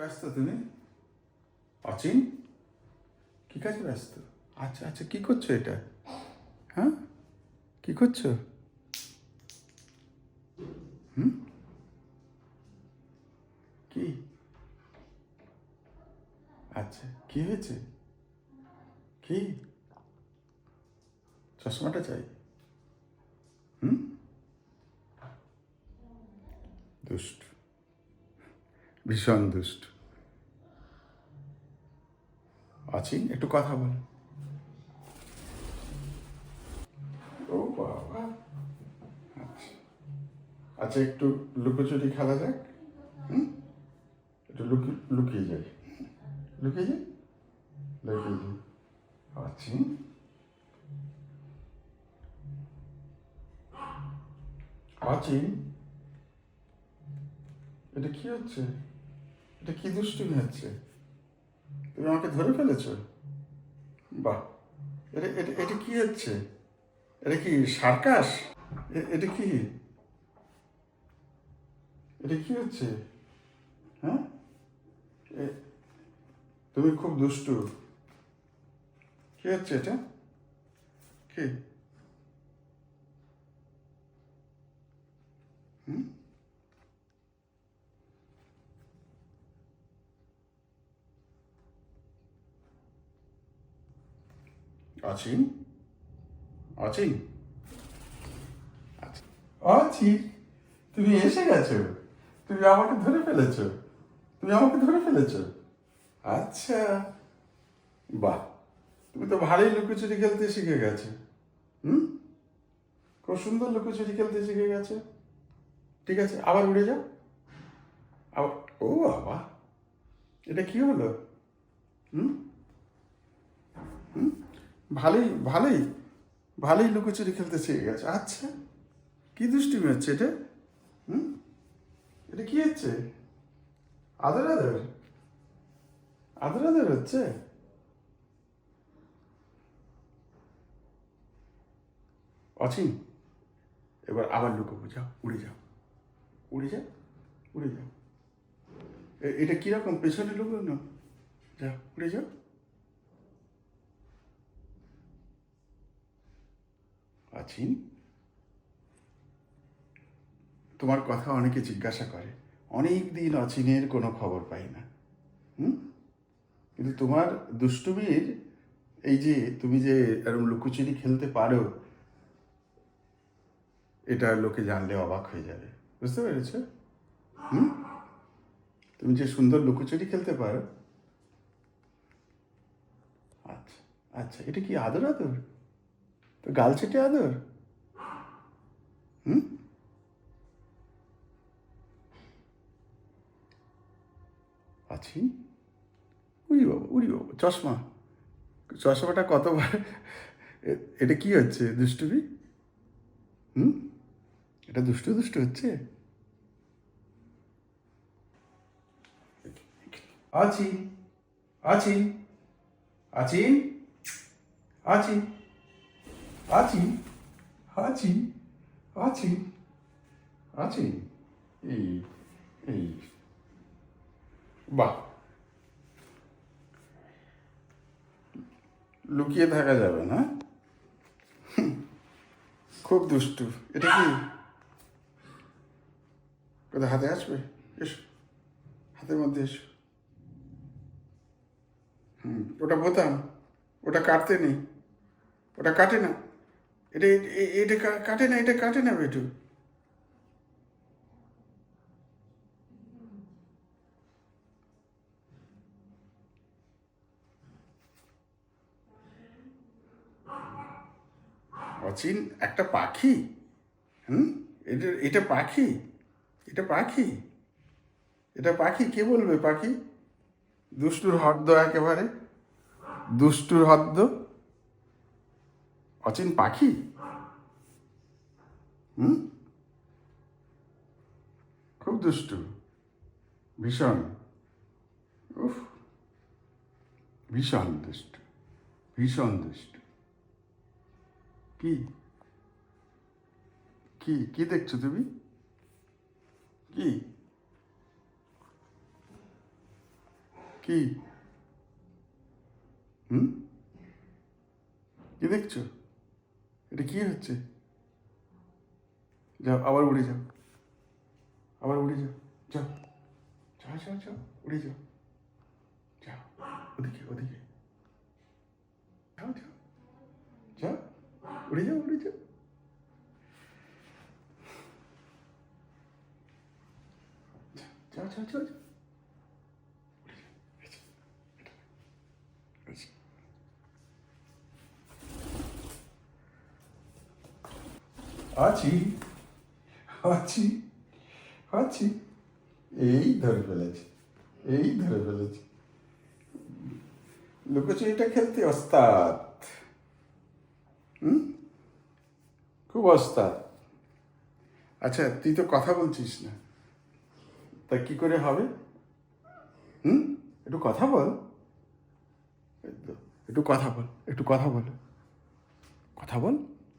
ব্যস্ত তুমি? অচিন? কি কাজে ব্যস্ত? আচ্ছা আচ্ছা কি করছ এটা? হ্যাঁ? কি করছ? হুম? কি? আচ্ছা কি হয়েছে? কি? চশমাটা চাই। হুম? দুষ্ট। ভীষণ দুষ্ট। আছি? একটু কথা বল। ও বাবা। আচ্ছা। আচ্ছা একটু লুকোচুরি খেলা যাক। একটু লুকি লুকিয়ে যাই। লুকিয়ে যাই? লুকিয়ে যাই। আছি আছি এটা কি হচ্ছে? এটা কি দুষ্টুমি হচ্ছে? তুমি আমাকে ধরে ফেলেছো? বাহ, এটা এটা এটা কি হচ্ছে? এটা কি সার্কাস? এটা কি? এটা কি হচ্ছে? হ্যাঁ? তুমি খুব দুষ্টু। কি হচ্ছে এটা? কি? হুম? আছি আছি আছি তুমি এসে গেছো। তুমি আমাকে ধরে ফেলেছো। তুমি আমাকে ধরে ফেলেছো। আচ্ছা। বাহ, তুমি তো ভালোই লুকোচুরি খেলতে শিখে গেছো। হুম? খুব সুন্দর লুকোচুরি খেলতে শিখে গেছো। ঠিক আছে, আবার উড়ে যাও। আবার, ও বাবা, এটা কি হলো? হুম? হুম? ভালোই ভালোই ভালোই লুকোচুরি খেলতে শিখে গেছে। আচ্ছা কি দুষ্টুমি হচ্ছে এটা? হুম? এটা কি হচ্ছে? আদর আদর? আদর আদর হচ্ছে? অচিন, এবার আবার লুকোবো, যাও, উড়ে যাও। উড়ে যাও উড়ে যাও। এটা কীরকম পেছনে লুকো না যাও, উড়ে যাও। আছিন তোমার কথা অনেকে জিজ্ঞাসা করে, অনেক দিন অচিনের কোনো খবর পাই না। হুম? কিন্তু তোমার দুষ্টুমির এই যে তুমি যে এরকম লুকোচুরি খেলতে পারো, এটা লোকে জানলে অবাক হয়ে যাবে। বুঝতে পেরেছ? হুম? তুমি যে সুন্দর লুকোচুরি খেলতে পারো। আচ্ছা আচ্ছা এটা কি আদর আদর? তো গাল চেটে আদর? হুম? আছি? উড়ি বাবা উড়ি বাবা, চশমা। চশমাটা কতবার? এটা কি হচ্ছে, দুষ্টুমি? হুম? এটা দুষ্টু দুষ্টু হচ্ছে? আছি আছি আছি আছি। আছি আছি আছি আছি। এই এই। বাহ। লুকিয়ে থাকা যাবে না? খুব দুষ্টু। এটা কি? কোথায়, হাতে আসবে? এসো। হাতের মধ্যে এসো। হুম, ওটা বোতাম। ওটা কাটতে নেই। ওটা কাটে না। এটা এটা কাটে না, এটা কাটে না বেটু। অচিন, একটা পাখি? হুম? এটা এটা পাখি? এটা পাখি? এটা পাখি? কে বলবে পাখি? দুষ্টুর হদ্দ একেবারে। দুষ্টুর হদ্দ। অচিন পাখি? হুম? খুব দুষ্টু, ভীষণ। উফ, ভীষণ দুষ্টু ভীষণ দুষ্টু। কি? কি কি দেখছ তুমি? কি? কি? হুম? কি দেখছ? এটা কি হচ্ছে যাও আবার উড়ে যাও আবার উড়ে যাও যাও যাও যাও যাও উড়ে যাও যাও ওদিকে ওদিকে যাও যাও যাও উড়ে যাও উড়ে যাও যাও যাও যাও যাও আছি আছি আছি। এই ধরে ফেলেছি, এই ধরে ফেলেছি। লুকোচুরিটা খেলতে ওস্তাদ। হুম? খুব ওস্তাদ। আচ্ছা তুই তো কথা বলছিস না। তা কি করে হবে? হুম? একটু কথা বল। একটু কথা বল, একটু কথা বল। কথা বল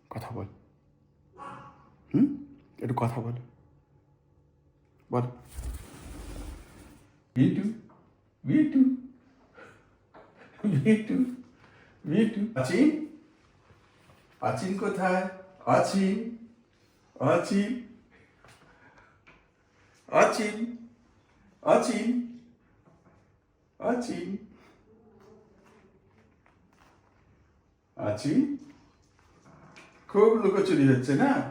কথা বল। হুম? একটু কথা বল। বল। বিটু বিটু বিটু বিটু আছিন আছিন কোথায়? আছিন আছিন আছিন আছিন আছিন আছিন খুব লুকোচুরি হচ্ছে না?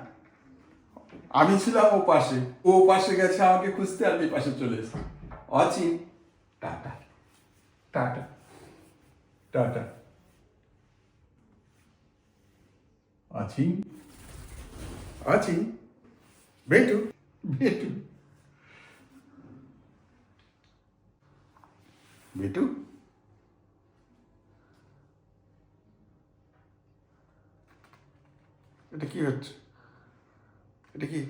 আমি ছিলাম ও পাশে। ও পাশে গেছে, আমাকে খুঁজতে আমি পাশে চলে এসেছি। অচিন, টাটা। টাটা। টাটা। অচিন? অচিন? বেটু? বেটু? বেটু? এটা কি হচ্ছে? এটা কি